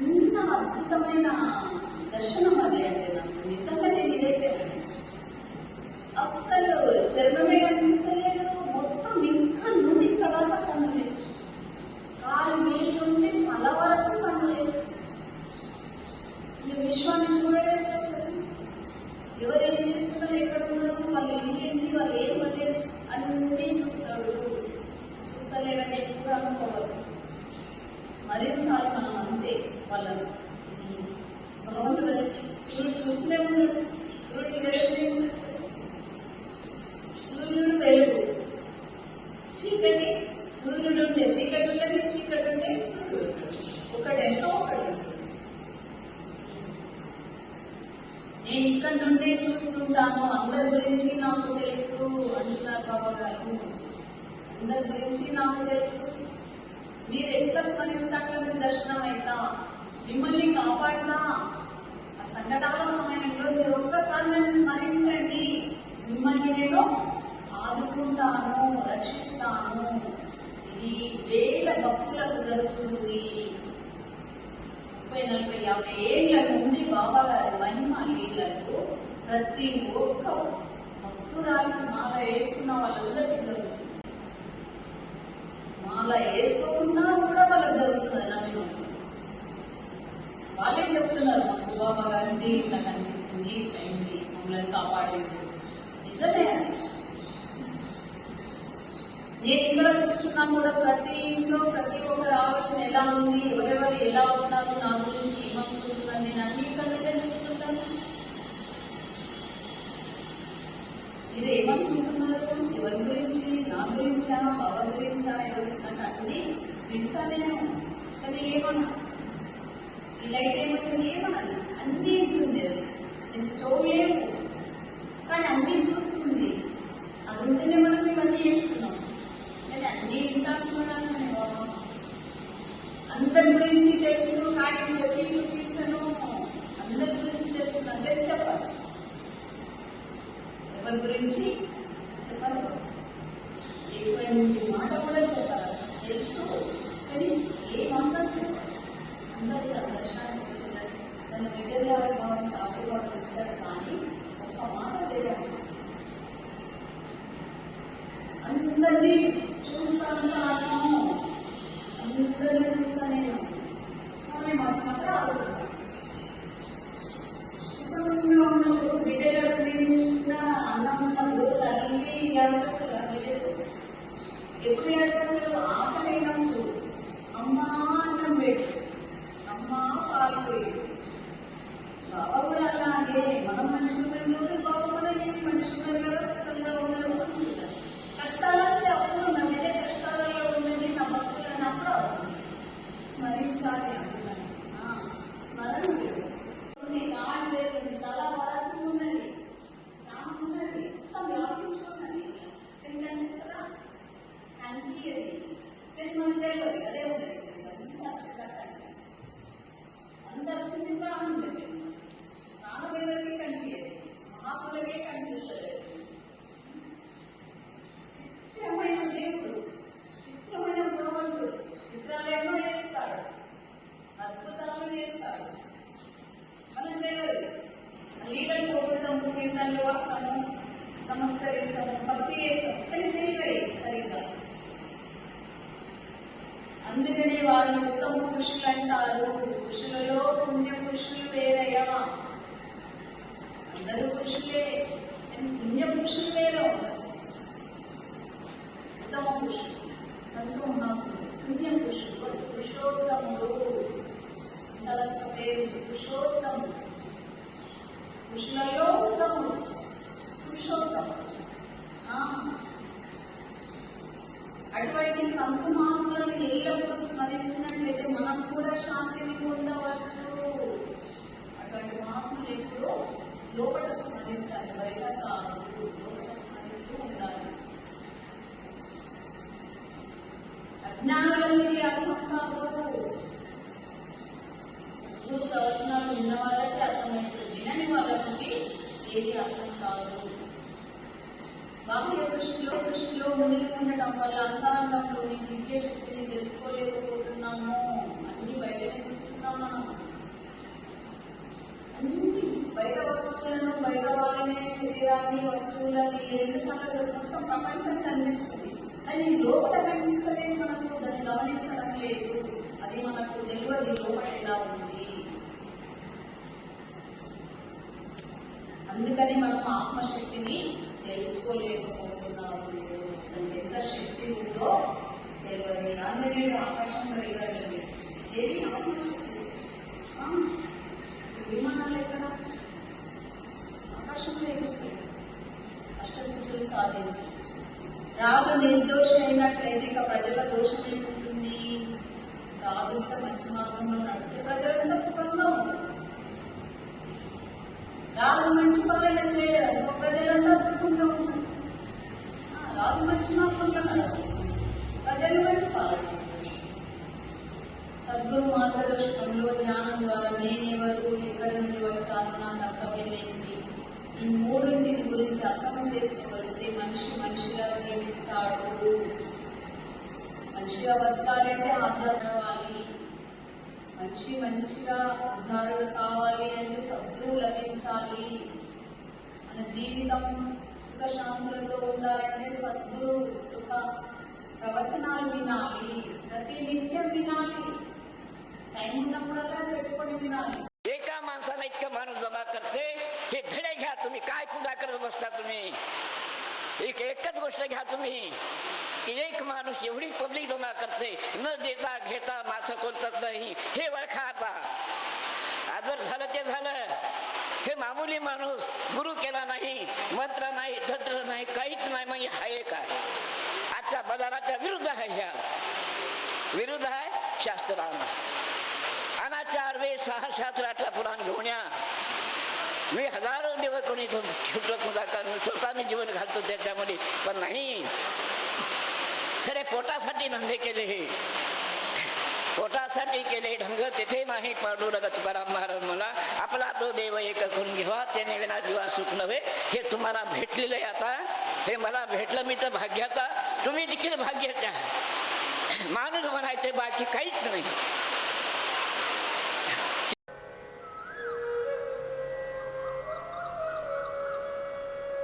ఇంత అద్భుతమైన దర్శనం అది అంటే నాకు నిజంగా నేను ఇదైతే అస్సలు చర్మమే కనిపిస్తలేదు. నుండే చూస్తుంటాను అందరి గురించి నాకు తెలుసు అంటున్నారు బాబా గారు. అందరి గురించి నాకు తెలుసు. మీరు ఎంత స్మరిస్తారో మీ దర్శనం అయినా మిమ్మల్ని కాపాడదా ఆ సంకటాల సమయంలో మీరు ఒక్కసారి నన్ను స్మరించండి. మిమ్మల్ని నేను ఆదుకుంటాను రక్షిస్తాను. ఇది వేల భక్తులకు జరుగుతుంది. ముప్పై నలభై యాభై ఏళ్ళ నుండి బాబా గారి మహిమ లీలకు ప్రతి ఒక్క భక్తురాలు మాల వేసుకున్న వాళ్ళందరికీ జరుగుతుంది. మాల వేసుకోకుండా కూడా వాళ్ళకి జరుగుతుంది నమ్మిన వాళ్ళే చెప్తున్నారు మా బాబా గారి ఇట్లా కనిపించింది అయింది మమ్మల్ని కాపాడేది నిజమే అది. నేను ఇక్కడ కూర్చున్నా కూడా ప్రతి ఇంట్లో ప్రతి ఒక్కరి ఆలోచన ఎలా ఉంది ఎవరెవరు ఎలా ఉన్నారు నా గురించి ఏమనుకుంటున్నారు నేను అన్ని ఇక్కడ నుండే చూస్తుంటాను మీరు ఏమనుకుంటున్నారు ఎవరి గురించి నా గురించా పవర్ గురించా ఎవరి నాకు అన్ని వింటానేమో కానీ ఏమన్నా? ఈ లైట్ ఏమవుతుంది ఏమన్నది అన్నీ ఉంటుంది నేను చూడలేము కానీ అన్నీ చూస్తుంది. అది ఉంటేనే మనం ఇవన్నీ చేస్తున్నాం. కానీ అన్నీ వింటాను బాబా అందరి గురించి తెలుసు కానీ చెప్పి చూపించను. అందరి గురించి తెలుసు. అందరికి చెప్పాలి. గురించి తల్లి ఏడుస్తారు ఎప్పుడు ఏడుస్తారు ఆకలినప్పుడు అమ్మా అన్నం పెట్టు అమ్మా పాలు బాబా కూడా అలాగే మనం బాబా కూడా నేను కష్టాలు వచ్చింది ప్రాణం లేదు ప్రాణం ఎవరికి కనిపించదు మహాత్ములకే కనిపిస్తుంది. చిత్రమైన దేవుడు చిత్రమైన భగవంతుడు చిత్రాలు ఎన్నో చేస్తాడు అద్భుతాలు చేస్తాడు. మనం తెలియదు లీడర్ పోగొడతాము కీర్తనలు వాడతాము నమస్కరిస్తాము భక్తి చేస్తాము. కానీ తెలియదు సరిగ్గా. అందుకనే వాళ్ళు ఉత్తమ పురుషులు అంటారు అందరూ పురుషులే కానీ పుణ్య పురుషులు వేరే ఉన్నారు ఉత్తమ పురుషులు సంత మహాపురుషులు పుణ్య పురుషులు వాళ్ళు పురుషోత్తముడు ఇంతకు పేరు పురుషోత్తముడు పురుషులలో ఉత్తముడు పురుషోత్తముడు ఆ. అటువంటి సంత మహాపురులను ఎల్లప్పుడూ స్మరించినట్లయితే మనం కూడా శాంతిని పొందవచ్చు అటువంటి మహాపురులు ఎప్పుడు లోపల స్మరించాలి బయట కాదు లోపల స్మరిస్తూ ఉండాలి అజ్ఞానులకి అర్థం కాదు సద్గురు ప్రవచనాలు ఉన్న వాళ్ళకి అర్థమవుతుంది వినని వాళ్ళకి ఏది అర్థం కాదు బాహ్య దృష్టిలో దృష్టిలో మునిగి ఉండటం వల్ల అంతరంగంలోని దివ్య శక్తిని తెలుసుకోలేకపోతున్నాము వస్తువులని రెండు మనకు మొత్తం ప్రపంచం కనిపిస్తుంది కానీ లోపల కనిపిస్తలేదు మనకు దాన్ని గమనించడం లేదు అది మనకు తెలియదు లోపల ఎలా ఉంది అందుకని మనం ఆత్మశక్తిని తెలుసుకోలేకపోతున్నాము. ఎంత శక్తి ఉందో తెలియదు. అందరి ఆకాశం కలిగలేదు ఏది? ఆత్మశక్తి. విమానాలు ఎక్కడ? ఆకాశంలో ఎగురుతాయి అష్టసిద్ధులు సాధించి రాజు నిర్దోష అయినట్లయితే ఇక ప్రజల దోషం ఏముంటుంది? రాజు ఇంత మంచి మార్గంలో నడిస్తే ప్రజలంతా సుఖంగా ఉంటుంది. రాజు మంచి పాలన చేయడం ప్రజలంతా దుఃఖంగా ఉంటుంది రాజు మంచి మార్గంలో ప్రజలు మంచి పాలన చేస్తారు సద్గురు మార్గదర్శనంలో జ్ఞానం ద్వారా నేనెవరు ఎక్కడి నుండి వచ్చాను నా కర్తవ్యం ఈ మూడింటిని గురించి అర్థం చేసుకోగలిగితే మనిషి మనిషిగా జీవిస్తాడు మనిషిగా బతకాలంటే ఆధారపడాలి మనిషి మంచిగా ఉద్ధారణ కావాలి అంటే సభ్యులు లభించాలి. మన జీవితం సుఖశాంతులతో ఉండాలంటే సద్గురు యొక్క ప్రవచనాలు వినాలి. ప్రతి నిత్యం వినాలి. టైం ఉన్నప్పుడల్లా పెట్టుకొని వినాలి. एक एकच गोष्ट घ्या तुम्ही. की एक माणूस एवढी पब्लिक जमा करते न देता घेता माझं कोणतंच नाही. हे वळखा आता. आदर झालं ते झालं. हे मामुली माणूस गुरु केला नाही मंत्र नाही तंत्र नाही काहीच नाही म्हणजे आहे. काय आजच्या बाजाराच्या विरुद्ध आहे ह्या. विरुद्ध आहे शास्त्रांना. अनाचार वे सहा शास्त्राच्या पुराण घेऊन या. मी हजारो दिवस कोणी करून स्वतः मी जीवन घालतो त्याच्यामध्ये पण नाही. सरे पोटासाठी धंदे केले हे. पोटासाठी केले ढंग तेथे नाही. पांडुरंग तुकाराम महाराज मला आपला तो देव एक करून घेवा त्याने विना जीवा सुख नव्हे. हे तुम्हाला भेटलेलं आहे आता. हे मला भेटलं मी तर भाग्याचा. तुम्ही देखील भाग्याच्या. माणूस म्हणायचे बाकी काहीच नाही.